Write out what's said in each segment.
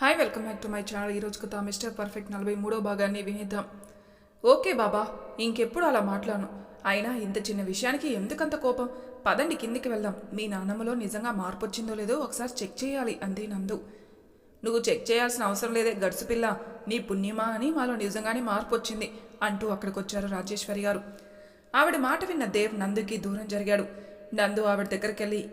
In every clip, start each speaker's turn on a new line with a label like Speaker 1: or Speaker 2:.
Speaker 1: Hi welcome back to my channel ఈరోజు కథ mister perfect నలభై మూడో భాగాన్ని వినేద్దాం. ఓకే బాబా ఇంకెప్పుడు అలా మాట్లాడను. అయినా ఇంత చిన్న విషయానికి ఎందుకంత కోపం? పదండి కిందికి వెళ్దాం. మీ నాన్నమ్మలో నిజంగా మార్పు వచ్చిందో లేదో ఒకసారి చెక్ చేయాలి అంది నందు. నువ్వు చెక్ చేయాల్సిన అవసరం లేదే గడుసు పిల్ల. నీ పుణ్యమా అని మాలో నిజంగానే మార్పు వచ్చింది అంటూ అక్కడికి వచ్చారు రాజేశ్వరి గారు. ఆవిడ మాట విన్న దేవ్ నందుకి దూరం జరిగాడు. నందు ఆవిడ దగ్గరికి వెళ్ళి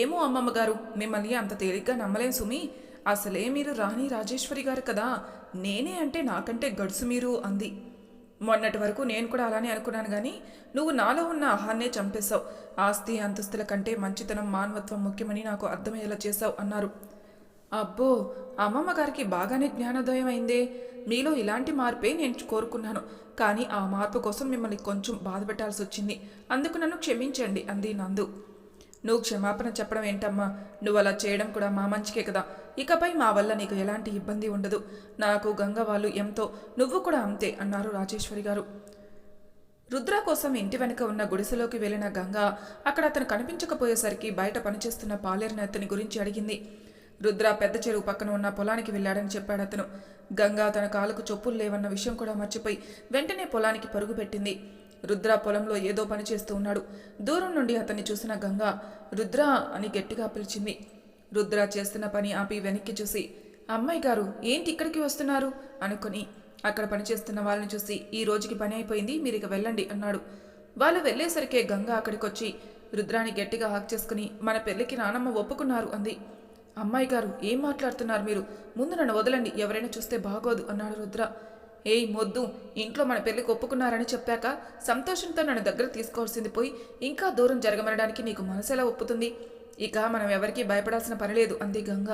Speaker 1: ఏమో అమ్మమ్మ గారు మిమ్మల్ని అంత తేలిగ్గా నమ్మలేం సుమి. అసలే మీరు రాణి రాజేశ్వరి గారు కదా? నేనే అంటే నాకంటే గడుసు మీరు అంది. మొన్నటి వరకు నేను కూడా అలానే అనుకున్నాను కానీ నువ్వు నాలో ఉన్న ఆహాన్నే చంపేశావు. ఆస్తి అంతస్తుల కంటే మంచితనం మానవత్వం ముఖ్యమని నాకు అర్థమయ్యేలా చేశావు అన్నారు. అబ్బో! అమ్మమ్మ గారికి బాగానే జ్ఞానోదయం అయిందే. మీలో ఇలాంటి మార్పే నేను కోరుకున్నాను. కానీ ఆ మార్పు కోసం మిమ్మల్ని కొంచెం బాధపెట్టాల్సి వచ్చింది అందుకు నన్ను క్షమించండి అంది నందు. నువ్వు క్షమాపణ చెప్పడం ఏంటమ్మా? నువ్వు అలా చేయడం కూడా మా మంచికే కదా. ఇకపై మా వల్ల నీకు ఎలాంటి ఇబ్బంది ఉండదు. నాకు గంగ వాళ్ళు ఎంతో నువ్వు కూడా అంతే అన్నారు రాజేశ్వరి గారు. రుద్ర కోసం ఇంటి వెనుక ఉన్న గుడిసెలోకి వెళ్ళిన గంగ అక్కడ అతను కనిపించకపోయేసరికి బయట పనిచేస్తున్న పాలేరుని అతని గురించి అడిగింది. రుద్ర పెద్ద చెరువు పక్కన ఉన్న పొలానికి వెళ్ళాడని చెప్పాడు అతను. గంగా తన కాలుకు చొప్పులు లేవన్న విషయం కూడా మర్చిపోయి వెంటనే పొలానికి పరుగు పెట్టింది. రుద్ర పొలంలో ఏదో పని చేస్తూ ఉన్నాడు. దూరం నుండి అతన్ని చూసిన గంగా రుద్ర అని గట్టిగా పిలిచింది. రుద్ర చేస్తున్న పని ఆపి వెనక్కి చూసి అమ్మాయి గారు ఏంటి ఇక్కడికి వస్తున్నారు? అనుకుని అక్కడ పనిచేస్తున్న వాళ్ళని చూసి ఈ రోజుకి పని అయిపోయింది మీరు ఇక వెళ్ళండి అన్నాడు. వాళ్ళు వెళ్ళేసరికే గంగ అక్కడికి వచ్చి రుద్రాని గట్టిగా హాక్ చేసుకుని మన పెళ్ళికి నానమ్మ ఒప్పుకున్నారు అంది. అమ్మాయి గారు ఏం మాట్లాడుతున్నారు మీరు? ముందు నన్ను వదలండి ఎవరైనా చూస్తే బాగోదు అన్నాడు రుద్ర. ఏయ్ మొద్దు ఇంట్లో మన పెళ్ళికి ఒప్పుకున్నారని చెప్పాక సంతోషంతో నన్ను దగ్గర తీసుకోవాల్సింది పోయి ఇంకా దూరం జరగమనడానికి నీకు మనసెలా ఒప్పుతుంది? ఇక మనం ఎవరికీ భయపడాల్సిన పనిలేదు అంది గంగ.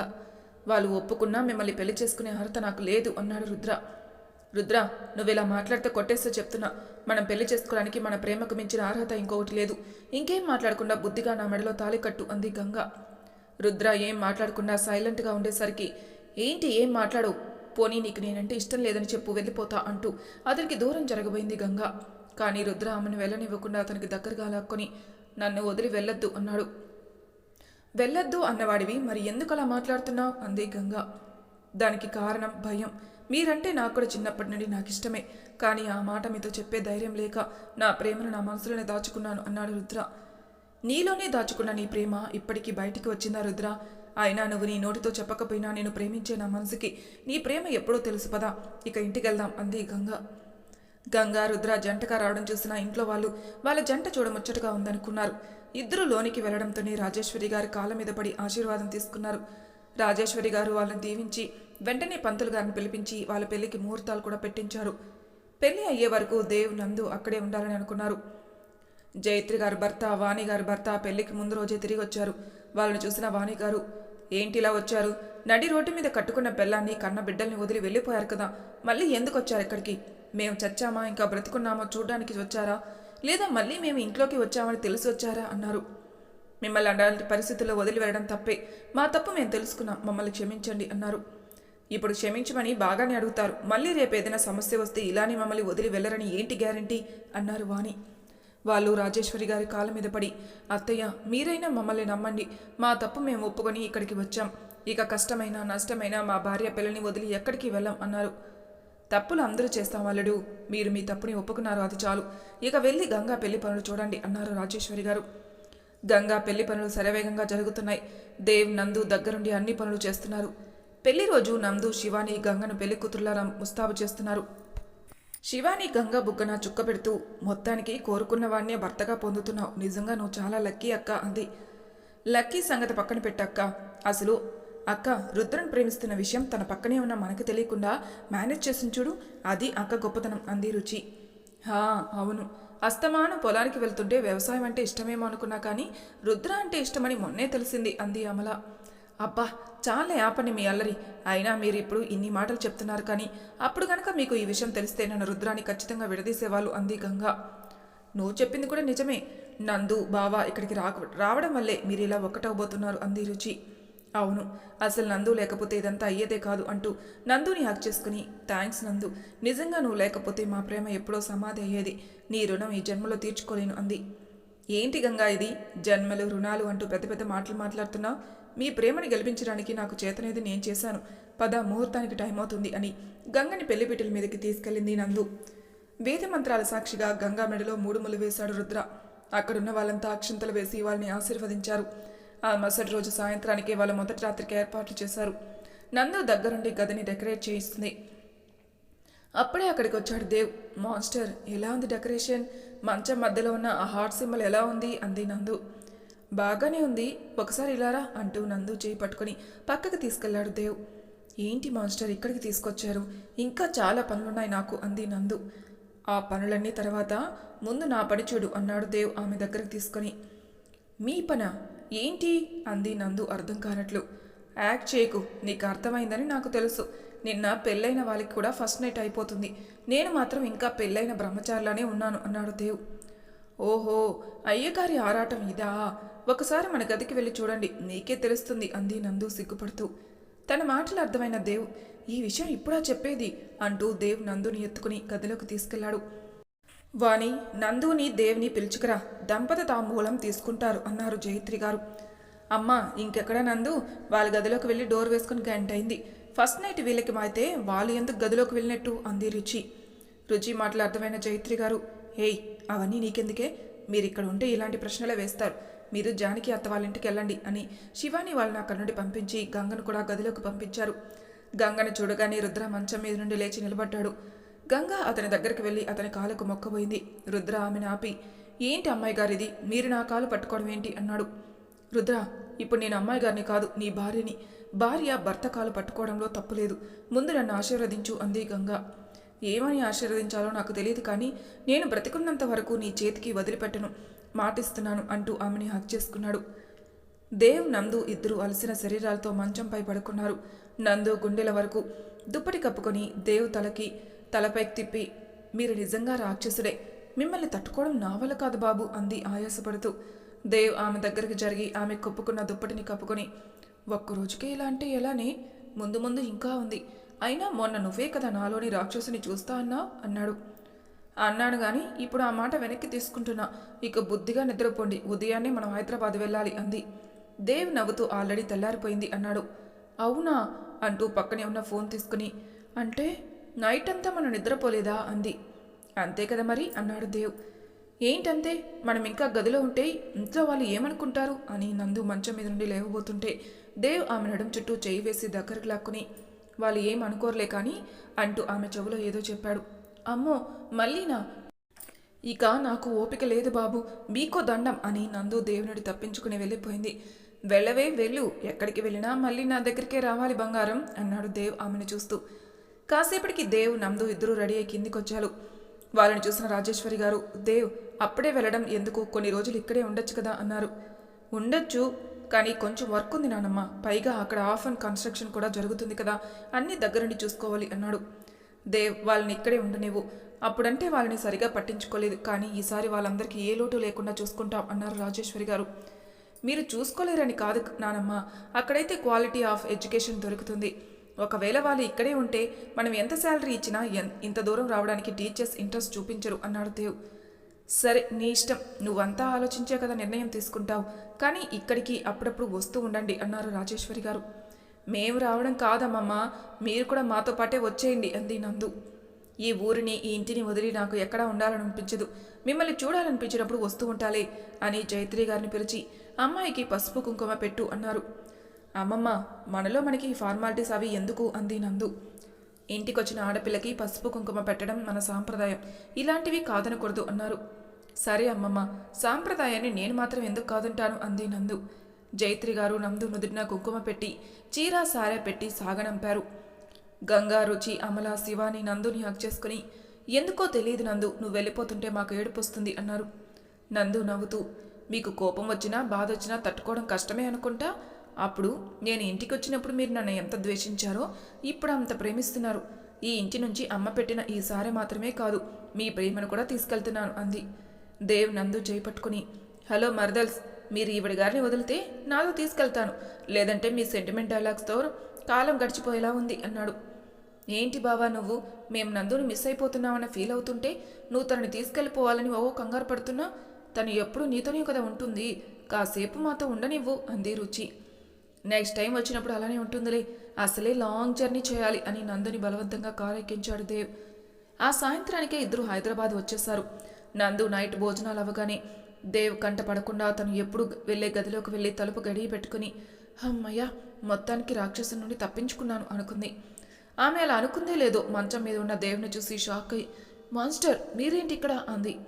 Speaker 1: వాళ్ళు ఒప్పుకున్నా మిమ్మల్ని పెళ్ళి చేసుకునే అర్హత నాకు లేదు అన్నాడు రుద్ర. రుద్ర నువ్వు ఇలా మాట్లాడితే కొట్టేస్తే చెప్తున్నా. మనం పెళ్ళి చేసుకోవడానికి మన ప్రేమకు మించిన అర్హత ఇంకొకటి లేదు. ఇంకేం మాట్లాడకుండా బుద్ధిగా నా మెడలో తాళి కట్టు అంది గంగ. రుద్ర ఏం మాట్లాడకుండా సైలెంట్గా ఉండేసరికి ఏంటి ఏం మాట్లాడు పోనీ నీకు నేనంటే ఇష్టం లేదని చెప్పు వెళ్ళిపోతా అంటూ అతనికి దూరం జరగబోయింది గంగ. కానీ రుద్ర ఆమెను వెళ్ళనివ్వకుండా అతనికి దగ్గరగా లాక్కొని నన్ను వదిలి వెళ్ళొద్దు అన్నాడు. వెళ్ళొద్దు అన్నవాడివి మరి ఎందుకు అలా మాట్లాడుతున్నావు? అంది గంగ. దానికి కారణం భయం. మీరంటే నాకు కూడా చిన్నప్పటి నుండి నాకు ఇష్టమే కానీ ఆ మాట మీతో చెప్పే ధైర్యం లేక నా ప్రేమను నా మనసులోనే దాచుకున్నాను అన్నాడు రుద్ర. నీలోనే దాచుకున్న నీ ప్రేమ ఇప్పటికీ బయటికి వచ్చిందా రుద్ర? అయినా నువ్వు నీ నోటితో చెప్పకపోయినా నేను ప్రేమించే నా మనసుకి నీ ప్రేమ ఎప్పుడో తెలుసు పదా? ఇక ఇంటికి వెళ్దాం అంది గంగ. గంగా రుద్ర జంటగా రావడం చూసిన ఇంట్లో వాళ్ళు వాళ్ళ జంట చూడముచ్చటగా ఉందనుకున్నారు. ఇద్దరు లోనికి వెళ్ళడంతోనే రాజేశ్వరి గారి కాళ్ళ మీద పడి ఆశీర్వాదం తీసుకున్నారు. రాజేశ్వరి గారు వాళ్ళని దీవించి వెంటనే పంతులు గారిని పిలిపించి వాళ్ళ పెళ్ళికి ముహూర్తాలు కూడా పెట్టించారు. పెళ్ళి అయ్యే వరకు దేవ్ నందు అక్కడే ఉండాలని అనుకున్నారు. జైత్రి గారి భర్త వాణి గారి భర్త పెళ్ళికి ముందు రోజే తిరిగి వచ్చారు వాళ్ళని చూసిన వాణి గారు ఏంటి ఇలా వచ్చారు? నడి రోడ్డు మీద కట్టుకున్న బెల్లాన్ని కన్న బిడ్డల్ని వదిలి వెళ్ళిపోయారు కదా మళ్ళీ ఎందుకు వచ్చారు ఇక్కడికి? మేము చచ్చామా ఇంకా బ్రతుకున్నామా చూడడానికి వచ్చారా? లేదా మళ్ళీ మేము ఇంట్లోకి వచ్చామని తెలిసి వచ్చారా? అన్నారు. మిమ్మల్ని అలాంటి పరిస్థితుల్లో వదిలి వెళ్ళడం తప్పే. మా తప్పు మేము తెలుసుకున్నాం. మమ్మల్ని క్షమించండి అన్నారు. ఇప్పుడు క్షమించమని బాగానే అడుగుతారు. మళ్ళీ రేపు ఏదైనా సమస్య వస్తే ఇలానే మమ్మల్ని వదిలి వెళ్ళరని ఏంటి గ్యారంటీ? అన్నారు వాణి. వాళ్ళు రాజేశ్వరి గారి కాళ్ళ మీద పడి అత్తయ్య మీరైనా మమ్మల్ని నమ్మండి. మా తప్పు మేము ఒప్పుకొని ఇక్కడికి వచ్చాం. ఇక కష్టమైన నష్టమైన మా భార్య పిల్లని వదిలి ఎక్కడికి వెళ్ళాం అన్నారు. తప్పులు అందరూ చేస్తాం వాళ్ళడు మీరు మీ తప్పుని ఒప్పుకున్నారు అది చాలు. ఇక వెళ్ళి గంగా పెళ్ళి పనులు చూడండి అన్నారు రాజేశ్వరి గారు. గంగా పెళ్ళి పనులు శరవేగంగా జరుగుతున్నాయి. దేవ్ నందు దగ్గరుండి అన్ని పనులు చేస్తున్నారు. పెళ్ళి రోజు నందు శివాని గంగను పెళ్ళి కూతురులా ముస్తాబు చేస్తున్నారు. శివాని గంగ బుగ్గన చుక్క పెడుతూ మొత్తానికి కోరుకున్న వాడినే భర్తగా పొందుతున్నావు. నిజంగా నువ్వు చాలా లక్కీ అక్క అంది. లక్కీ సంగతి పక్కన పెట్టక్క అసలు అక్క రుద్రను ప్రేమిస్తున్న విషయం తన పక్కనే ఉన్న మనకు తెలియకుండా మేనేజ్ చేసిన చూడు అది అక్క గొప్పతనం అంది రుచి. హా అవును. అస్తమానం పొలానికి వెళ్తుంటే వ్యవసాయం అంటే ఇష్టమేమో అనుకున్నా కానీ రుద్ర అంటే ఇష్టమని మొన్నే తెలిసింది అంది అమల. అబ్బా చాలా యాపని మీ అల్లరి. అయినా మీరు ఇప్పుడు ఇన్ని మాటలు చెప్తున్నారు కానీ అప్పుడు కనుక మీకు ఈ విషయం తెలిస్తే నన్ను రుద్రాన్ని ఖచ్చితంగా విడదీసేవాళ్ళు అంది గంగా. నువ్వు చెప్పింది కూడా నిజమే. నందు బావా ఇక్కడికి రాక రావడం వల్లే మీరు ఇలా ఒక్కటవబోతున్నారు అంది రుచి. అవును అసలు నందు లేకపోతే ఇదంతా అయ్యేదే కాదు అంటూ నందుని హక్ చేసుకుని థ్యాంక్స్ నందు. నిజంగా నువ్వు లేకపోతే మా ప్రేమ ఎప్పుడో సమాధి అయ్యేది. నీ రుణం ఈ జన్మలో తీర్చుకోలేను అంది. ఏంటి గంగా ఇది? జన్మలు రుణాలు అంటూ పెద్ద పెద్ద మాటలు మాట్లాడుతున్నావు మీ ప్రేమని గెలిపించడానికి నాకు చేతనేది నేను చేశాను. పద ముహూర్తానికి టైం అవుతుంది అని గంగని పెళ్ళిపీటల మీదకి తీసుకెళ్ళింది నందు. వేద మంత్రాల సాక్షిగా గంగా మెడలో మూడు ముళ్ళు వేశాడు రుద్ర. అక్కడున్న వాళ్ళంతా అక్షింతలు వేసి వాళ్ళని ఆశీర్వదించారు. ఆ మరుసటి రోజు సాయంత్రానికి వాళ్ళ మొదటి రాత్రికి ఏర్పాట్లు చేశారు. నందు దగ్గరుండి గదిని డెకరేట్ చేయిస్తుంది. అప్పుడే అక్కడికి వచ్చాడు దేవ్. మాన్స్టర్ ఎలా ఉంది డెకరేషన్? మంచం మధ్యలో ఉన్న ఆ హార్ట్ సింబల్ ఎలా ఉంది? అంది నందు. బాగానే ఉంది. ఒకసారి ఇలారా అంటూ నందు చేయి పట్టుకొని పక్కకి తీసుకెళ్ళాడు దేవ్. ఏంటి మాన్స్టర్ ఇక్కడికి తీసుకొచ్చారు? ఇంకా చాలా పనులున్నాయి నాకు అంది నందు. ఆ పనులన్నీ తర్వాత ముందు నా పని చూడు అన్నాడు దేవ్ ఆమె దగ్గరకు తీసుకొని. మీ పన? ఏంటి? అంది నందు అర్థం కానట్లు. యాక్ట్ చేయకు. నీకు అర్థమైందని నాకు తెలుసు. నిన్న పెళ్ళైన వాళ్ళకి కూడా ఫస్ట్ నైట్ అయిపోతుంది. నేను మాత్రం ఇంకా పెళ్ళైన బ్రహ్మచారిలానే ఉన్నాను అన్నాడు దేవ్. ఓహో అయ్యగారి ఆరాటం ఇదా? ఒకసారి మన గదికి వెళ్ళి చూడండి నీకే తెలుస్తుంది అంది నందు సిగ్గుపడుతూ. తన మాటలు అర్థమైన దేవ్ ఈ విషయం ఇప్పుడా చెప్పేది? అంటూ దేవ్ నందుని ఎత్తుకుని గదిలోకి తీసుకెళ్ళాడు. వాణి నందుని దేవ్ని పిలుచుకురా దంపత తాంబూలం తీసుకుంటారు అన్నారు జయత్రి గారు. అమ్మా ఇంకెక్కడ నందు? వాళ్ళ గదిలోకి వెళ్ళి డోర్ వేసుకుని గంట అయింది ఫస్ట్ నైట్ వీళ్ళకి అయితే వాళ్ళు ఎందుకు గదిలోకి వెళ్ళినట్టు అంది రుచి. రుచి మాటలు అర్థమైన జయత్రి గారు హేయ్ అవన్నీ నీకెందుకే? మీరు ఇక్కడ ఉంటే ఇలాంటి ప్రశ్నలే వేస్తారు. మీరు జానకి అత్త వాళ్ళ ఇంటికి వెళ్ళండి అని శివాని వాళ్ళని అక్కడి నుండి పంపించి గంగను కూడా గదిలోకి పంపించారు. గంగను చూడగానే రుద్ర మంచం మీద నుండి లేచి నిలబడ్డాడు. గంగ అతని దగ్గరికి వెళ్ళి అతని కాలుకు మొక్కబోయింది. రుద్ర ఆమెను ఆపి ఏంటి అమ్మాయి గారిది? మీరు నా కాలు పట్టుకోవడం ఏంటి? అన్నాడు. రుద్ర ఇప్పుడు నేను అమ్మాయి గారిని కాదు నీ భార్యని. భార్య భర్త కాలు పట్టుకోవడంలో తప్పులేదు. ముందు నన్ను ఆశీర్వదించు అంది గంగా. ఏమని ఆశీర్వదించాలో నాకు తెలియదు కానీ నేను బ్రతికున్నంత వరకు నీ చేతికి వదిలిపెట్టను మాటిస్తున్నాను అంటూ ఆమెని హక్ చేసుకున్నాడు. దేవ్ నందు ఇద్దరు అలసిన శరీరాలతో మంచంపై పడుకున్నారు. నందు గుండెల వరకు దుప్పటి కప్పుకొని దేవ్ తలకి తలపైకి తిప్పి మీరు నిజంగా రాక్షసుడే మిమ్మల్ని తట్టుకోవడం నా వల్ల కాదు బాబు అంది ఆయాసపడుతూ. దేవ్ ఆమె దగ్గరికి జరిగి ఆమె కప్పుకున్న దుప్పటిని కప్పుకొని ఒక్కరోజుకే ఇలా అంటే ఎలానే? ముందు ముందు ఇంకా ఉంది. అయినా మొన్న నువ్వే కదా నాలోని రాక్షసుని చూస్తా అన్నా? అన్నాడు. అన్నాను గాని ఇప్పుడు ఆ మాట వెనక్కి తీసుకుంటున్నా. ఇక బుద్ధిగా నిద్రపోండి. ఉదయాన్నే మనం హైదరాబాద్ వెళ్ళాలి అంది. దేవ్ నవ్వుతూ ఆల్రెడీ తెల్లారిపోయింది అన్నాడు. అవునా? అంటూ పక్కనే ఉన్న ఫోన్ తీసుకుని అంటే నైట్ అంతా మనం నిద్రపోలేదా? అంది. అంతే కదా మరి అన్నాడు దేవ్. ఏంటంతే మనం ఇంకా గదిలో ఉంటే ఇంట్లో వాళ్ళు ఏమనుకుంటారు అని నందు మంచం మీద నుండి లేవబోతుంటే దేవ్ ఆమె నడుం చుట్టూ చేయి వేసి దగ్గరకు లాక్కుని వాళ్ళు ఏం అనుకోరలే కానీ అంటూ ఆమె చెవిలో ఏదో చెప్పాడు. అమ్మో మళ్ళీనా ఇక నాకు ఓపిక లేదు బాబు మీకో దండం అని నందు దేవునుడి తప్పించుకుని వెళ్ళిపోయింది. వెళ్ళవే వెళ్ళు. ఎక్కడికి వెళ్ళినా మళ్ళీ నా దగ్గరికే రావాలి బంగారం అన్నాడు దేవ్ ఆమెను చూస్తూ. కాసేపటికి దేవ్ నందు ఇద్దరూ రెడీ అయి కిందికొచ్చారు. వాళ్ళని చూసిన రాజేశ్వరి గారు దేవ్ అప్పుడే వెళ్ళడం ఎందుకు? కొన్ని రోజులు ఇక్కడే ఉండొచ్చు కదా అన్నారు. ఉండొచ్చు కానీ కొంచెం వర్క్ ఉంది నానమ్మ. పైగా అక్కడ ఆఫ్ అండ్ కన్స్ట్రక్షన్ కూడా జరుగుతుంది కదా. అన్ని దగ్గరుండి చూసుకోవాలి అన్నాడు. దేవ్ వాళ్ళని ఇక్కడే ఉండనివ్వు. అప్పుడంటే వాళ్ళని సరిగా పట్టించుకోలేదు. కానీ ఈసారి వాళ్ళందరికీ ఏ లోటు లేకుండా చూసుకుంటాం అన్నారు రాజేశ్వరి గారు. మీరు చూసుకోలేరని కాదు నానమ్మ. అక్కడైతే క్వాలిటీ ఆఫ్ ఎడ్యుకేషన్ దొరుకుతుంది. ఒకవేళ వాళ్ళు ఇక్కడే ఉంటే మనం ఎంత శాలరీ ఇచ్చినా ఇంత దూరం రావడానికి టీచర్స్ ఇంట్రెస్ట్ చూపించరు అన్నాడు దేవ్. సరే నీ ఇష్టం. నువ్వంతా ఆలోచించే కదా నిర్ణయం తీసుకుంటావు. కానీ ఇక్కడికి అప్పుడప్పుడు వస్తూ ఉండండి అన్నారు రాజేశ్వరి గారు. మేము రావడం కాదమ్మమ్మ. మీరు కూడా మాతో పాటే వచ్చేయండి అంది నందు. ఈ ఊరిని ఈ ఇంటిని వదిలి నాకు ఎక్కడా ఉండాలనిపించదు. మిమ్మల్ని చూడాలనిపించినప్పుడు వస్తూ ఉంటాలే అని జైత్రి గారిని పిలిచి అమ్మాయికి పసుపు కుంకుమ పెట్టు అన్నారు. అమ్మమ్మ మనలో మనకి ఫార్మాలిటీస్ అవి ఎందుకు అంది నందు. ఇంటికొచ్చిన ఆడపిల్లకి పసుపు కుంకుమ పెట్టడం మన సాంప్రదాయం. ఇలాంటివి కాదనకూడదు అన్నారు. సరే అమ్మమ్మ సాంప్రదాయాన్ని నేను మాత్రం ఎందుకు కాదంటాను? అంది నందు. జైత్రి గారు నందు నుదిరిన కుంకుమ పెట్టి చీరా సారే పెట్టి సాగనంపారు. గంగా రుచి అమల శివాని నందుని హక్ చేసుకుని ఎందుకో తెలియదు నందు నువ్వు వెళ్ళిపోతుంటే మాకు ఏడుపు వస్తుంది అన్నారు. నందు నవ్వుతూ మీకు కోపం వచ్చినా బాధ వచ్చినా తట్టుకోవడం కష్టమే అనుకుంటా? అప్పుడు నేను ఇంటికి వచ్చినప్పుడు మీరు నన్ను ఎంత ద్వేషించారో ఇప్పుడు అంత ప్రేమిస్తున్నారు. ఈ ఇంటి నుంచి అమ్మ పెట్టిన ఈ మాత్రమే కాదు మీ ప్రేమను కూడా తీసుకెళ్తున్నాను అంది. దేవ్ నందు చేపట్టుకుని హలో మర్దల్స్ మీరు ఈవిడ గారిని వదిలితే నాతో తీసుకెళ్తాను. లేదంటే మీ సెంటిమెంట్ డైలాగ్స్తో కాలం గడిచిపోయేలా ఉంది అన్నాడు. ఏంటి బావా నువ్వు? మేము నందుని మిస్ అయిపోతున్నామని ఫీల్ అవుతుంటే నువ్వు తనని తీసుకెళ్ళిపోవాలని ఓ కంగారు పడుతున్నా? తను ఎప్పుడు నీతోనే కదా ఉంటుంది. కాసేపు మాతో ఉండనివ్వు అంది రుచి. నెక్స్ట్ టైం వచ్చినప్పుడు అలానే ఉంటుందిలే. అసలే లాంగ్ జర్నీ చేయాలి అని నందుని బలవంతంగా కారు ఎక్కించాడు దేవ్. ఆ సాయంత్రానికే ఇద్దరు హైదరాబాద్ వచ్చేశారు. నందు నైట్ భోజనాలు అవ్వగానే దేవ్ కంట పడకుండా తను ఎప్పుడు వెళ్ళే గదిలోకి వెళ్ళి తలుపు గడియ పెట్టుకుని అమ్మయ్య మొత్తానికి రాక్షసు నుండి తప్పించుకున్నాను అనుకుంది. ఆమె అలా అనుకుందే లేదో మంచం మీద ఉన్న దేవుని చూసి షాక్ అయి మాస్టర్ మీరేంటి ఇక్కడ? అంది.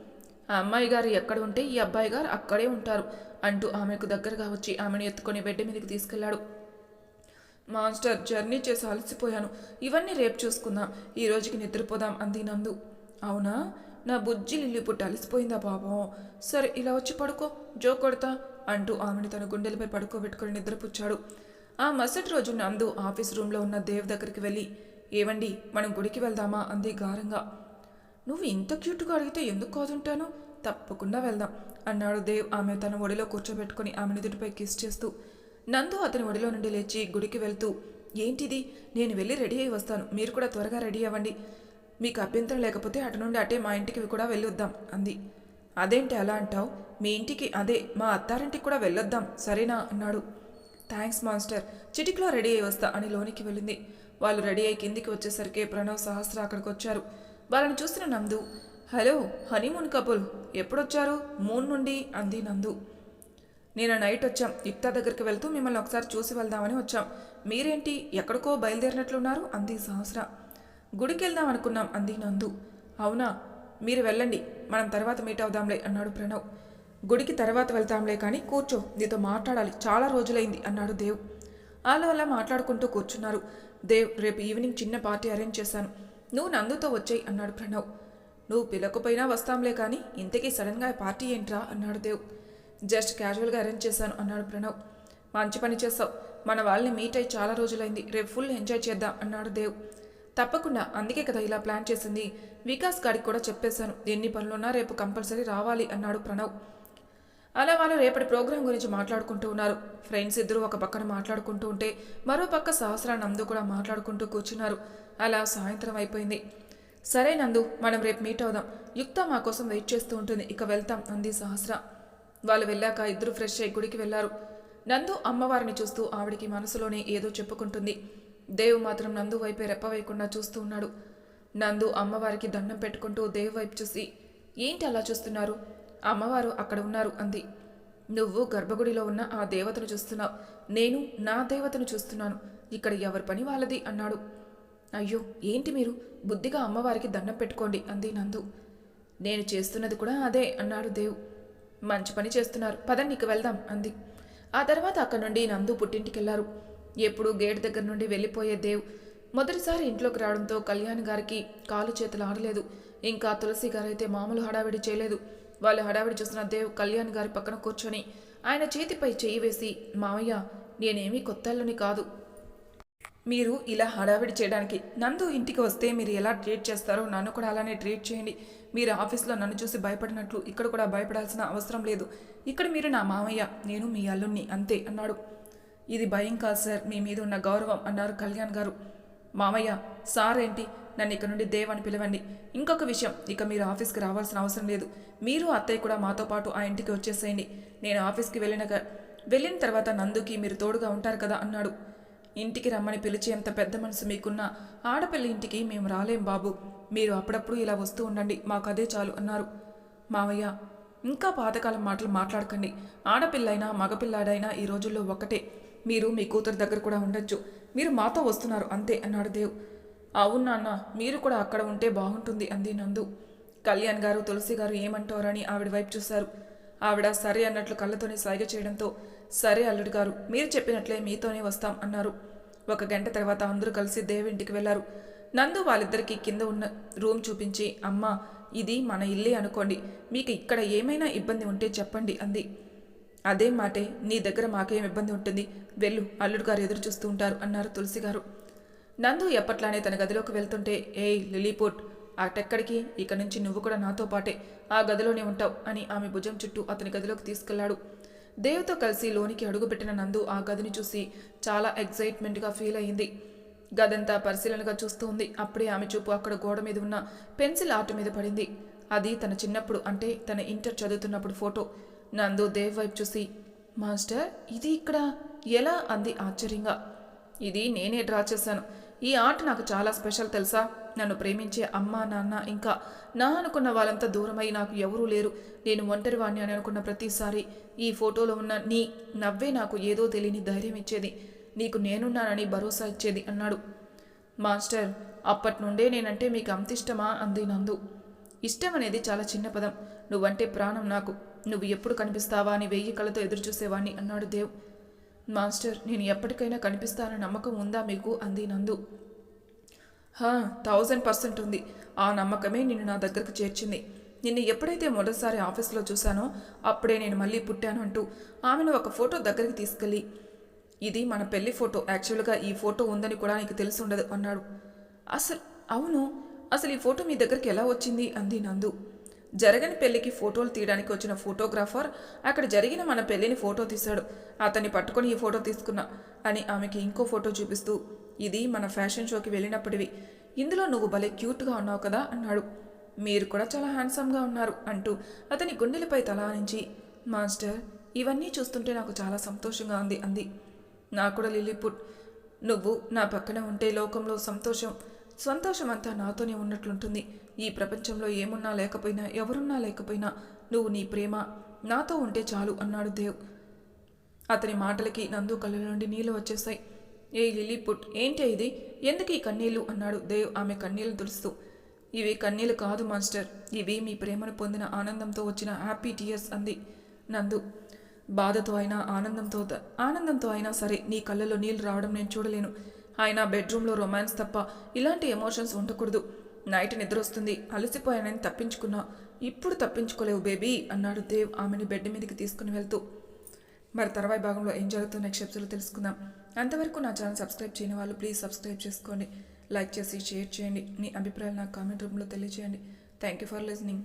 Speaker 1: ఆ అమ్మాయి గారు ఎక్కడ ఉంటే ఈ అబ్బాయి గారు అక్కడే ఉంటారు అంటూ ఆమెకు దగ్గరగా వచ్చి ఆమెను ఎత్తుకొని బెడ్ మీదకి తీసుకెళ్ళాడు మాస్టర్ జర్నీ చేసి అలసిపోయాను. ఇవన్నీ రేపు చూసుకుందాం. ఈ రోజుకి నిద్రపోదాం అంది నందు. అవునా? నా బుజ్జి లిల్లి పుట్టి అలసిపోయిందా పాపం సరే ఇలా వచ్చి పడుకో. జో కొడతా అంటూ ఆమెను తన గుండెలపై పడుకోబెట్టుకుని నిద్రపుచ్చాడు. ఆ మరుసటి రోజు నందు ఆఫీస్ రూమ్లో ఉన్న దేవ్ దగ్గరికి వెళ్ళి ఏవండి మనం గుడికి వెళ్దామా? అంది గారంగా. నువ్వు ఇంత క్యూట్గా అడిగితే ఎందుకు కాదుంటాను? తప్పకుండా వెళ్దాం అన్నాడు దేవ్ ఆమె తన ఒడిలో కూర్చోబెట్టుకుని ఆమె నుదుటిపై కిస్ చేస్తూ. నందు అతని ఒడిలో నుండి లేచి గుడికి వెళ్తూ ఏంటిది? నేను వెళ్ళి రెడీ అయి వస్తాను. మీరు కూడా త్వరగా రెడీ అవ్వండి. మీకు అభ్యంతరం లేకపోతే అటు నుండి అటే మా ఇంటికి కూడా వెళ్ళొద్దాం అంది. అదేంటి అలా అంటావు? మీ ఇంటికి అదే మా అత్తారింటికి కూడా వెళ్ళొద్దాం సరేనా? అన్నాడు. థ్యాంక్స్ మాస్టర్ చిటికలో రెడీ అయి వస్తా అని లోనికి వెళ్ళింది. వాళ్ళు రెడీ అయి కిందికి వచ్చేసరికి ప్రణవ్ సహస్ర అక్కడికి వచ్చారు వాళ్ళని చూసిన నందు హలో హనీమూన్ కపుల్ ఎప్పుడొచ్చారు? మూన్ నుండి అంది నందు. నేను నైట్ వచ్చాం. ఇక్తా దగ్గరికి వెళ్తూ మిమ్మల్ని ఒకసారి చూసి వెళ్దామని వచ్చాం. మీరేంటి? ఎక్కడికో బయలుదేరినట్లున్నారు? అంది సహస్ర. గుడికి వెళ్దాం అనుకున్నాం అంది నందు. అవునా? మీరు వెళ్ళండి. మనం తర్వాత మీట్ అవుదాంలే అన్నాడు ప్రణవ్. గుడికి తర్వాత వెళ్తాంలే కానీ కూర్చో. నీతో మాట్లాడాలి. చాలా రోజులైంది అన్నాడు దేవ్. అలా అలా మాట్లాడుకుంటూ కూర్చున్నారు. దేవ్ రేపు ఈవినింగ్ చిన్న పార్టీ అరేంజ్ చేశాను. నువ్వు నందుతో వచ్చేయి అన్నాడు ప్రణవ్. నువ్వు పిలకపోయినా వస్తాంలే కానీ ఇంతకీ సడన్గా పార్టీ ఏంట్రా అన్నాడు దేవ్. జస్ట్ క్యాజువల్గా అరేంజ్ చేశాను అన్నాడు ప్రణవ్. మంచి పని చేస్తావు మన వాళ్ళని మీట్ అయి చాలా రోజులైంది. రేపు ఫుల్ ఎంజాయ్ చేద్దాం అన్నాడు దేవ్. తప్పకుండా అందుకే కదా ఇలా ప్లాన్ చేసింది. వికాస్ గారికి కూడా చెప్పేశాను. ఎన్ని పనులున్నా రేపు కంపల్సరీ రావాలి అన్నాడు ప్రణవ్. అలా వాళ్ళు రేపటి ప్రోగ్రాం గురించి మాట్లాడుకుంటూ ఉన్నారు. ఫ్రెండ్స్ ఇద్దరు ఒక పక్కన మాట్లాడుకుంటూ ఉంటే మరో పక్క సహస్ర నందు కూడా మాట్లాడుకుంటూ కూర్చున్నారు. అలా సాయంత్రం అయిపోయింది. సరే నందు మనం రేపు మీట్ అవుదాం. యుక్త మా కోసం వెయిట్ చేస్తూ ఉంటుంది. ఇక వెళ్తాం అంది సహస్ర. వాళ్ళు వెళ్ళాక ఇద్దరు ఫ్రెష్ అయ్యి గుడికి వెళ్ళారు నందు అమ్మవారిని చూస్తూ ఆవిడికి మనసులోనే ఏదో చెప్పుకుంటుంది. దేవు మాత్రం నందు వైపే రెప్పవేయకుండా చూస్తూ ఉన్నాడు. నందు అమ్మవారికి దండం పెట్టుకుంటూ దేవు వైపు చూసి ఏంటి అలా చూస్తున్నారు? అమ్మవారు అక్కడ ఉన్నారు అంది. నువ్వు గర్భగుడిలో ఉన్న ఆ దేవతను చూస్తున్నావు. నేను నా దేవతను చూస్తున్నాను. ఇక్కడ ఎవరి పని వాళ్ళది? అన్నాడు. అయ్యో ఏంటి మీరు? బుద్ధిగా అమ్మవారికి దండం పెట్టుకోండి అంది నందు. నేను చేస్తున్నది కూడా అదే అన్నాడు దేవ్. మంచి పని చేస్తున్నారు. పదండి వెళ్దాం అంది. ఆ తర్వాత అక్కడి నుండి నందు పుట్టింటికి వెళ్ళారు ఎప్పుడు గేట్ దగ్గర నుండి వెళ్ళిపోయే దేవ్ మొదటిసారి ఇంట్లోకి రావడంతో కళ్యాణ్ గారికి కాలు చేతులు ఆడలేదు. ఇంకా తులసి గారైతే మామూలు హడావిడి చేయలేదు. వాళ్ళు హడావిడి చూసిన దేవ్ కళ్యాణ్ గారి పక్కన కూర్చొని ఆయన చేతిపై చేయి వేసి మావయ్య నేనేమీ కొత్తల్లుని కాదు. మీరు ఇలా హడావిడి చేయడానికి నందు ఇంటికి వస్తే మీరు ఎలా ట్రీట్ చేస్తారో నన్ను కూడా అలానే ట్రీట్ చేయండి. మీరు ఆఫీస్లో నన్ను చూసి భయపడినట్లు ఇక్కడ కూడా భయపడాల్సిన అవసరం లేదు. ఇక్కడ మీరు నా మామయ్య నేను మీ అల్లుణ్ణి అంతే అన్నాడు. ఇది భయం కాదు సార్. మీ మీద ఉన్న గౌరవం అన్నారు కళ్యాణ్ గారు. మామయ్య సార్ ఏంటి? నన్ను ఇక్కడ నుండి దేవ్ అని పిలవండి. ఇంకొక విషయం ఇక మీరు ఆఫీస్కి రావాల్సిన అవసరం లేదు. మీరు అత్తయ్య కూడా మాతో పాటు ఆ ఇంటికి వచ్చేసేయండి. నేను ఆఫీస్కి వెళ్ళినాక వెళ్ళిన తర్వాత నందుకి మీరు తోడుగా ఉంటారు కదా అన్నాడు. ఇంటికి రమ్మని పిలిచేంత పెద్ద మనసు మీకున్న ఆడపిల్ల ఇంటికి మేము రాలేం బాబు. మీరు అప్పుడప్పుడు ఇలా వస్తూ ఉండండి మాకు అదే చాలు అన్నారు. మావయ్య ఇంకా పాతకాలం మాటలు మాట్లాడకండి. ఆడపిల్లైనా మగపిల్లాడైనా ఈ రోజుల్లో ఒక్కటే. మీరు మీ కూతురు దగ్గర కూడా ఉండొచ్చు. మీరు మాతో వస్తున్నారు అంతే అన్నాడు దేవ్. అవును నాన్న మీరు కూడా అక్కడ ఉంటే బాగుంటుంది అంది నందు. కళ్యాణ్ గారు తులసి గారు ఏమంటారని ఆవిడ వైపు చూశారు. ఆవిడ సరే అన్నట్లు కళ్ళతోనే సైగ చేయడంతో సరే అల్లుడు గారు మీరు చెప్పినట్లే మీతోనే వస్తాం అన్నారు. ఒక గంట తర్వాత అందరూ కలిసి దేవింటికి వెళ్ళారు. నందు వాళ్ళిద్దరికీ కింద ఉన్న రూమ్ చూపించి అమ్మ ఇది మన ఇల్లే అనుకోండి మీకు ఇక్కడ ఏమైనా ఇబ్బంది ఉంటే చెప్పండి అంది. అదేం మాటే నీ దగ్గర మాకేం ఇబ్బంది ఉంటుంది వెళ్ళు అల్లుడు గారు ఎదురు చూస్తూ ఉంటారు అన్నారు తులసి గారు. నందు ఎప్పట్లానే తన గదిలోకి వెళ్తుంటే ఏయ్ లిలీపుట్ అటెక్కడికి? ఇక నుంచి నువ్వు కూడా నాతో పాటే ఆ గదిలోనే ఉంటావు అని ఆమె భుజం చుట్టూ అతని గదిలోకి తీసుకెళ్ళాడు. దేవ్తో కలిసి లోనికి అడుగుపెట్టిన నందు ఆ గదిని చూసి చాలా ఎగ్జైట్మెంట్గా ఫీల్ అయింది. గదంతా పరిశీలనగా చూస్తూ ఉంది. అప్పుడే ఆమె చూపు అక్కడ గోడ మీద ఉన్న పెన్సిల్ ఆర్ట్ మీద పడింది. అది తన చిన్నప్పుడు అంటే తన ఇంటర్ చదువుతున్నప్పుడు ఫోటో. నందు దేవ్ వైపు చూసి మాస్టర్ ఇది ఇక్కడ? ఎలా? అంది ఆశ్చర్యంగా. ఇది నేనే డ్రా చేశాను. ఈ ఆర్ట్ నాకు చాలా స్పెషల్ తెలుసా? నన్ను ప్రేమించే అమ్మ నాన్న ఇంకా నా అనుకున్న వాళ్ళంతా దూరమై నాకు ఎవరూ లేరు. నేను ఒంటరి వాణ్ణి అని అనుకున్న ప్రతిసారి ఈ ఫోటోలో ఉన్న నీ నవ్వే నాకు ఏదో తెలియని ధైర్యం ఇచ్చేది. నీకు నేనున్నానని భరోసా ఇచ్చేది అన్నాడు. మాస్టర్ అప్పటి నుండే నేనంటే మీకు అంత ఇష్టమా? అంది నందు. ఇష్టం అనేది చాలా చిన్న పదం. నువ్వంటే ప్రాణం నాకు. నువ్వు ఎప్పుడు కనిపిస్తావా అని వెయ్యి కళ్ళతో ఎదురుచూసేవాణ్ణి అన్నాడు దేవ్. మాస్టర్ నేను ఎప్పటికైనా కనిపిస్తానని నమ్మకం ఉందా మీకు? అంది నందు. హా థౌజండ్ పర్సెంట్ ఉంది. ఆ నమ్మకమే నిన్ను నా దగ్గరకు చేర్చింది. నిన్ను ఎప్పుడైతే మొదటిసారి ఆఫీస్లో చూశానో అప్పుడే నేను మళ్ళీ పుట్టాను అంటూ ఆమెను ఒక ఫోటో దగ్గరికి తీసుకెళ్ళి ఇది మన పెళ్ళి ఫోటో. యాక్చువల్గా ఈ ఫోటో ఉందని కూడా నీకు తెలిసి ఉండదు అన్నాడు. అసలు అవును. అసలు ఈ ఫోటో మీ దగ్గరికి ఎలా వచ్చింది? అంది నందు. జరగని పెళ్ళికి ఫోటోలు తీయడానికి వచ్చిన ఫోటోగ్రాఫర్ అక్కడ జరిగిన మన పెళ్ళిని ఫోటో తీశాడు. అతన్ని పట్టుకొని ఈ ఫోటో తీసుకున్నా అని ఆమెకి ఇంకో ఫోటో చూపిస్తూ ఇది మన ఫ్యాషన్ షోకి వెళ్ళినప్పటివి. ఇందులో నువ్వు భలే క్యూట్గా ఉన్నావు కదా అన్నాడు. మీరు కూడా చాలా హ్యాండ్సమ్గా ఉన్నారు అంటూ అతని గుండెలపై తలానించి మాస్టర్ ఇవన్నీ చూస్తుంటే నాకు చాలా సంతోషంగా ఉంది అంది. నా కూడా లిల్లీపుట్ నువ్వు నా పక్కన ఉంటే లోకంలో సంతోషం సంతోషం అంతా నాతోనే ఉన్నట్లుంటుంది. ఈ ప్రపంచంలో ఏమున్నా లేకపోయినా ఎవరున్నా లేకపోయినా నువ్వు నీ ప్రేమ నాతో ఉంటే చాలు అన్నాడు దేవ్. అతని మాటలకి నందు కళ్ళ నుండి నీళ్ళు వచ్చేసాయి ఏ లిలీపుట్ ఏంటి ఇది? ఎందుకు ఈ కన్నీళ్ళు? అన్నాడు దేవ్ ఆమె కన్నీళ్ళు తుడుస్తూ. ఇవి కన్నీళ్ళు కాదు మాస్టర్. ఇవి మీ ప్రేమను పొందిన ఆనందంతో వచ్చిన హ్యాపీ టీయర్స్ అంది నందు. బాధతో అయినా ఆనందంతో ఆనందంతో అయినా సరే నీ కళ్ళలో నీళ్ళు రావడం నేను చూడలేను. ఆయన బెడ్రూమ్లో రొమాన్స్ తప్ప ఇలాంటి ఎమోషన్స్ ఉండకూడదు. నైట్ నిద్ర వస్తుంది అలసిపోయానని తప్పించుకున్నా. ఇప్పుడు తప్పించుకోలేవు బేబీ అన్నాడు దేవ్ ఆమెని బెడ్ మీదకి తీసుకుని వెళ్తూ. మరి తర్వాయి భాగంలో ఏం జరుగుతుందో నెక్స్ట్ ఎపిసోడ్లో తెలుసుకుందాం. అంతవరకు నా ఛానల్ సబ్స్క్రైబ్ చేయని వాళ్ళు ప్లీజ్ సబ్స్క్రైబ్ చేసుకోండి. లైక్ చేసి షేర్ చేయండి. మీ అభిప్రాయాలు నాకు కామెంట్ రూపంలో తెలియజేయండి. Thank you for listening